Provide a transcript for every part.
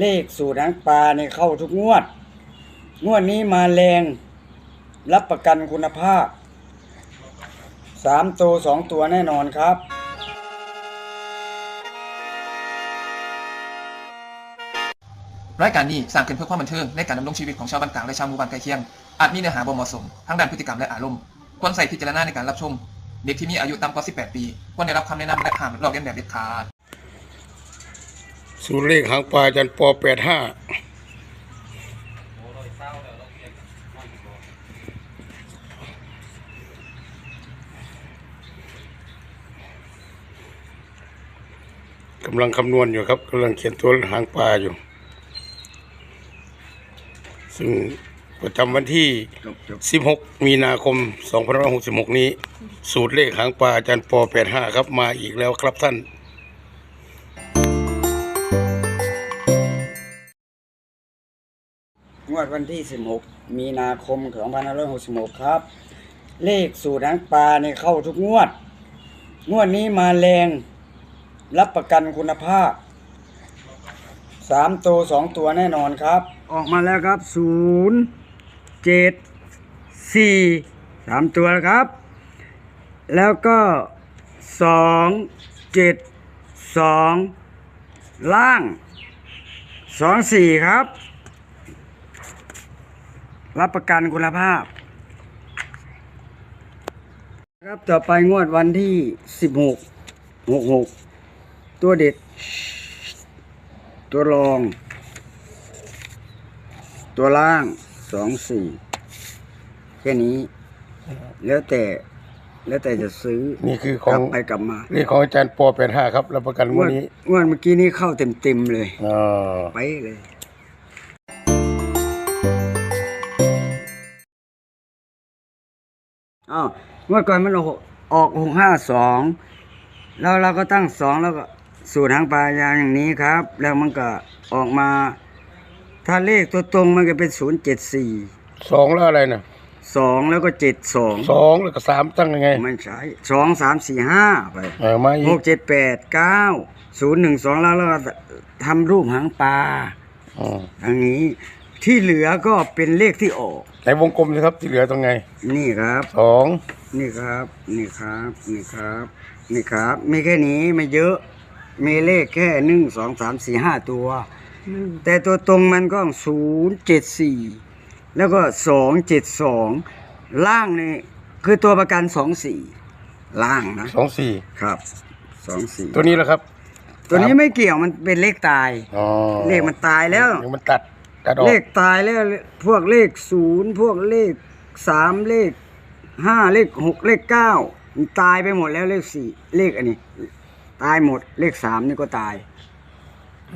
เลขสูตรหางปลาเนี่ยเข้าทุกงวด งวดนี้มาแรง รับประกันคุณภาพสามตัวสองตัวแน่นอนครับ รายการนี้สร้างขึ้นเพื่อความบันเทิงในการดำรงชีวิตของชาวบ้านกลางและชาวหมู่บ้านใกล้เคียง อาจมีเนื้อหาบ่เหมาะสมทั้งด้านพฤติกรรมและอารมณ์ ควรใส่พิจารณาในการรับชม เด็กที่มีอายุต่ำกว่า 18 ปี ควรได้รับคำแนะนำและห้ามลอกเลียนแบบเด็ดขาด สูตรเลขหางปลาจันปอแปดห้าำลังคำนวณอยู่ครับกำลังเขียนตัวหางปลาอยู่ ซึ่งประจำวันที่ 16 มีนาคม 2566 นี้ สูตรเลขหางปลาจันปอ85 ครับ มาอีกแล้วครับท่าน งวดวันที่ 16 มีนาคม2566 ครับ เลขสูตรหางปลาเนี่ยเข้าทุกงวด งวดนี้มาแรง รับประกันคุณภาพสามตัวสองตัวแน่นอนครับ ออกมาแล้วครับ 0 7 4สามตัวแล้วครับ แล้วก็ 2 7 2 ล่าง 2 4 ครับ รับประกันคุณภาพ ครับต่อไปงวดวันที่ 16 66 ตัวเด็ด ตัวรอง ตัวล่าง 24 แค่นี้ แล้วแต่แล้วแต่จะซื้อนี่คือขกอลังบไปกลับมา นี่ของอาจารย์ปอแปดห้าครับรับประกันงวัวดนนี้งวดเมื่อกี้นี้เข้าเต็มๆเลยอ่าไปเลย อ้าวเมื่อก่อนมันออกออกหกห้าสองแล้วเราก็ตั้งสองแล้วก็สูตรทางปลายางอย่างนี้ครับ แล้วมันก็ออกมา ถ้าเลขตัวตรงมันก็เป็นศูนย์เจ็ดสี่สองแล้วอะไรนะสองแล้วก็เจ็ดสองสองแล้วก็สามตั้งยังไงไม่ใช่สองสามสี่ห้าไปเออมาอีหกกเจ็ดแปดเก้าศูนย์หนึ่งสองแล้วแล้วก็ทำรูปหางปลาอืมอันนี้ ที่เหลือก็เป็นเลขที่ออกในวงกลมนะครับ ที่เหลือตรงไงนี่ครับ สองนี่ครับ นี่ครับ นี่ครับ นี่ครับมีแค่นี้ไม่เยอะ มีเลขแค่หนึ่งสองสามสี่ห้าตัว แต่ตัวตรงมันก็ศูนย์เจ็ดสี่แล้วก็สองเจ็ดสองล่างนี่คือตัวประกันสองสี่ล่างนะสองสี่ครับสองสี่ตัวนี้แหละครับ ตัวนี้ไม่เกี่ยวมันเป็นเลขตาย อ๋อเลขมันตายแล้วเดี๋ยวมันตัด ตัดออกเลขตายแล้วพวกเลขศูนย์พวกเลขสามเลขห้าเลขหกเลขเก้ามันตายไปหมดแล้วเลขสี่เลขอันนี้ ตายหมดเลขสามนี่ก็ตาย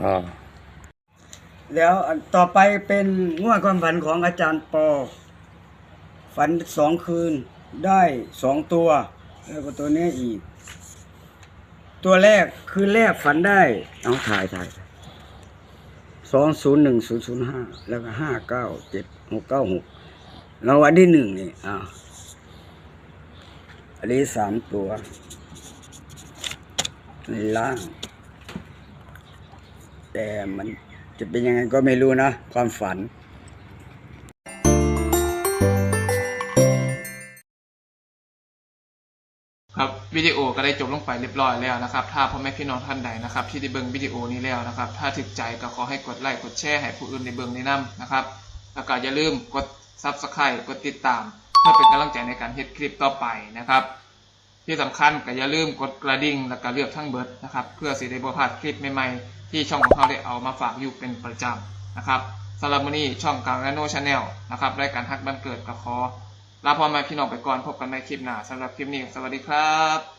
อ่าแล้วอันต่อไปเป็นงวดความฝันของอาจารย์ปอ ฝันสองคืนได้สองตัว แล้วก็ตัวนี้อีก ตัวแรกคืนแรกฝันได้ เอาถ่ายถ่าย สองศูนย์หนึ่งศูนย์ศูนย์ห้าแล้วก็ห้าเก้าเจ็ดหกเก้าหกรางวัลที่หนึ่งนี่อ่าอันนี้สามตัวในล่าง แต่มันจะเป็นยังไงก็ไม่รู้นะ ความฝัน ครับวิดีโอก็ได้จบลงไปเรียบร้อยแล้วนะครับ ถ้าพ่อแม่พี่น้องท่านใดนะครับ ที่ได้เบิ่งวิดีโอนี้แล้วนะครับ ถ้าถึกใจก็ขอให้กดไลค์กดแชร์ให้ผู้อื่นในเบิ่งในนํนะครับแล้วก็อย่าลืมกด Subscribe กดติดตาม เพื่อเป็นกำลังใจในการเฮ็ดคลิปต่อไปนะครับ ที่สำคัญก็อย่าลืมกดกระดิ่งแล้วก็เลือกทั้งเบิดนะครับ เพื่อสิได้บ่พลาดคลิปใหม่ๆที่ช่องของเราได้เอามาฝากอยู่เป็นประจำนะครับสำหรับมื้อนี้ช่องกลางและโนชาแนลนะครับรายการฮักบันเกิดก็ขอ ลาพ่อแม่พี่น้องไปก่อนพบกันในคลิปหน้าสำหรับคลิปนี้สวัสดีครับ